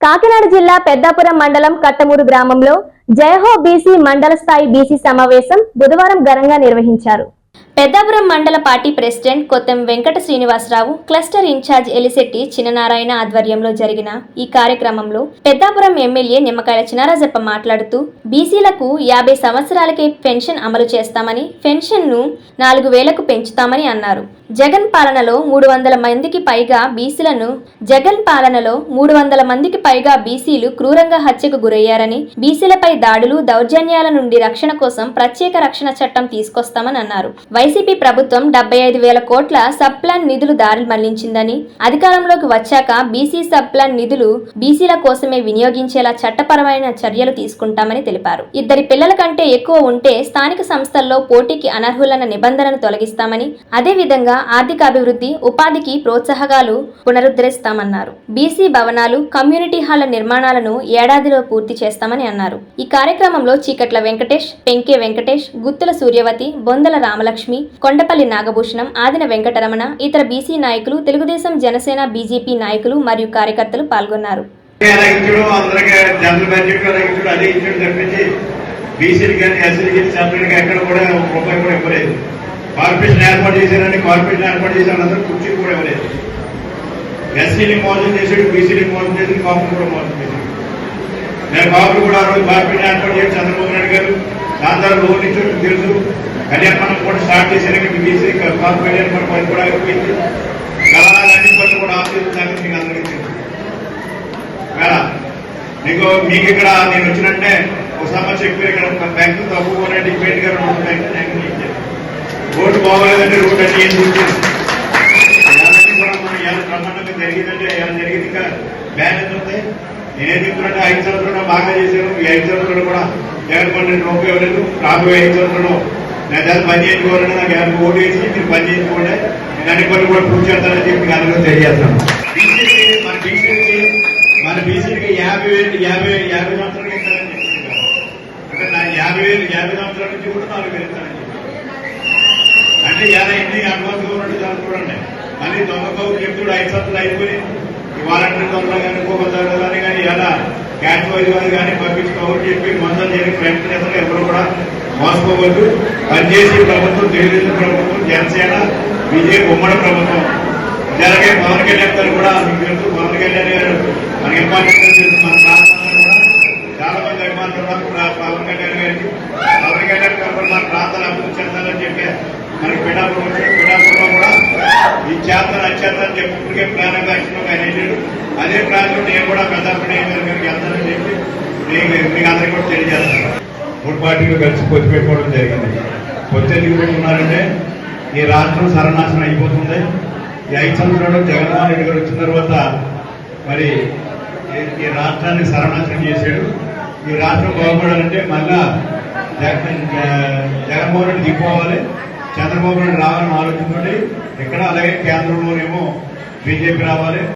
కాకినాడ జిల్లా పెద్దాపురం మండలం కట్టమూరు గ్రామంలో జయహో బీసీ మండల స్థాయి బీసీ సమావేశం బుధవారం ఘనంగా నిర్వహించారు. పెద్దాపురం మండల party president Kottam Venkata Srinivasarao cluster incharge Elisetti Chinnanarayana ఆధ్వర్యంలో జరిగిన ఈ కార్యక్రమంలో పెద్దాపురం ఎమ్మెల్యే నిమ్మకాయల చినరాజప్ప మాట్లాడుతూ బీసీలకు యాభై సంవత్సరాలకే పెన్షన్ అమలు చేస్తామని పెన్షన్ను నాలుగు వేలకు పెంచుతామని అన్నారు. జగన్ పాలనలో మూడు వందల మందికి పైగా బీసీలను జగన్ పాలనలో మూడు వందల మందికి పైగా బీసీలు క్రూరంగా హత్యకు గురయ్యారని బీసీలపై దాడులు దౌర్జన్యాల నుండి రక్షణ కోసం ప్రత్యేక రక్షణ చట్టం తీసుకొస్తామని అన్నారు. వైసీపీ ప్రభుత్వం డెబ్బై ఐదు వేల కోట్ల సబ్ ప్లాన్ నిధులు దారి మళ్ళించిందని అధికారంలోకి వచ్చాక బీసీ సబ్ ప్లాన్ నిధులు బీసీల కోసమే వినియోగించేలా చట్టపరమైన చర్యలు తీసుకుంటామని తెలిపారు. ఇద్దరి పిల్లల కంటే ఎక్కువ ఉంటే స్థానిక సంస్థల్లో పోటీకి అనర్హులన్న నిబంధనను తొలగిస్తామని అదేవిధంగా ఆర్థిక అభివృద్ధి ఉపాధికి ప్రోత్సాహకాలు పునరుద్ధరిస్తామన్నారు. బీసీ భవనాలు కమ్యూనిటీ హాళ్ళ నిర్మాణాలను ఏడాదిలో పూర్తి చేస్తామని అన్నారు. ఈ కార్యక్రమంలో చీకట్ల వెంకటేష్ పెంకే వెంకటేష్ గుత్తుల సూర్యవతి బొందల రామలక్ష్మి కొండపల్లి నాగభూషణం ఆదిన వెంకటరమణ ఇతర బీసీ నాయకులు తెలుగుదేశం జనసేన బీజేపీ నాయకులు మరియు కార్యకర్తలు పాల్గొన్నారు. బీసీలు కానీ ఎస్సీలు కానీ సెపరేట్గా ఎక్కడ కూడా ఒక రూపాయి కూడా ఇవ్వలేదు. కార్పొరేషన్ ఏర్పాటు చేశారని కార్పొరేషన్ ఏర్పాటు చేశారని అందరూ కుర్చీ కూడా ఇవ్వలేదు. ఎస్సీని మోసం చేశాడు బీసీని మోసం చేసి కాపులు కూడా మోసం చేశాడు. నేను కాపులు కూడా ఆ రోజు కార్పొరేషన్ ఏర్పాటు చేసి చంద్రబాబు నాయుడు గారు. దాని లోన్ ఇచ్చాడు తెలుసు. కళ్యాణం కూడా స్టార్ట్ చేశారు బీసీ కాపు కళ్యాణ మనం కూడా అయిపోయింది. కళాలన్నీ పనులు కూడా ఆఫ్ మీకు అందరికీ తెలుసు. మీకు మీకు ఇక్కడ నేను వచ్చినట్టే ఒక సమస్య చెప్పి ఇక్కడ ఒక బ్యాంకు తక్కువ ఉన్నట్టు ఇప్పటి గారు రెండు బ్యాంకు బ్యాంకులు ఇచ్చారు రోడ్డు బాగోలేదంటే రోడ్డు అన్ని ఏం చూసారు ఇవన్నీ కూడా మనం ఎలా బ్రహ్మాండంగా జరిగిందంటే ఎలా జరిగింది ఇంకా బ్యాలెన్స్ ఉంది నేనేం చెప్తున్నట్టే ఐదు సంవత్సరాలు బాగా చేశాను ఈ ఐదు సంవత్సరాలు కూడా జగన్మోహన్ రెడ్డి రూపాయి ఇవ్వలేదు రాబోయే ఐదు సంవత్సరాలు నేను దాన్ని పని చేయించుకోవాలని నాకు ఎవరికి ఓటు వేసి మీరు పని చేయించుకోండి నేను అన్ని పనులు కూడా పూర్తి చేస్తానని చెప్పి మీకు అందరూ తెలియజేస్తాను మన బీసీకి మన బీసీకి యాభై వేలు యాభై యాభై సంవత్సరాలు ఇస్తారని చెప్తున్నారు అంటే నా యాభై వేలు యాభై సంవత్సరాల నుంచి కూడా నాలుగు వేలు ఇస్తారని చెప్పి అంటే ఎలా ఎన్ని అడ్వాన్స్ ఉన్నట్టు దాన్ని చూడండి. మళ్ళీ దొంగ కౌలు చెప్తుడు ఐదు అయిపోయి ఈ వాలంటీర్ దొంగలు కానీ ఇంకొక కానీ ఎలా క్యాష్ వైజ్ వాళ్ళు కానీ పంపించి చెప్పి మొత్తం చేయని ప్రయత్నం చేస్తారు ఎవరు కూడా మోసపోవద్దు. పనిచేసి ప్రభుత్వం తెలుగుదేశం ప్రభుత్వం జనసేన బీజేపీ ఉమ్మడి ప్రభుత్వం. జరగే పవన్ కళ్యాణ్ గారు కూడా మీకు తెలుసు పవన్ కళ్యాణ్ గారు మన ఇంపార్టెంట్ మన చాలా మంది అభిమానులు కూడా పవన్ కళ్యాణ్ గారికి. పవన్ కళ్యాణ్ గారు మన ప్రాంతాలు అభివృద్ధి చెందాలని చెప్పి మనకి పిఠాపురం వచ్చాడు పిఠాపురంలో కూడా ఈ చేతలు అచ్చేతని చెప్పి ప్రాణంగా ఇష్టంగా ఆయన వెళ్ళాడు. అదే ప్రాంతంలో నేను కూడా పెద్దాపురం గారికి వెళ్తానని చెప్పి నేను మీకు అందరికీ కూడా తెలియజేస్తాను. మూడు పార్టీలు కలిసి పొత్తు పెట్టుకోవడం జరిగింది. పొత్తు ఎందుకు పెట్టుకున్నారంటే ఈ రాష్ట్రం సర్వనాశనం అయిపోతుంది. ఈ ఐదు సంవత్సరాలు జగన్మోహన్ రెడ్డి గారు వచ్చిన తర్వాత మరి ఈ- రాష్ట్రాన్ని సర్వనాశనం చేశాడు. ఈ రాష్ట్రం బాగుపడాలంటే మళ్ళా జగన్ జగన్మోహన్ రెడ్డి దిగిపోవాలి. చంద్రబాబు నాయుడు రావాలని ఆలోచించండి. ఇక్కడ అలాగే కేంద్రంలోనేమో బీజేపీ రావాలి.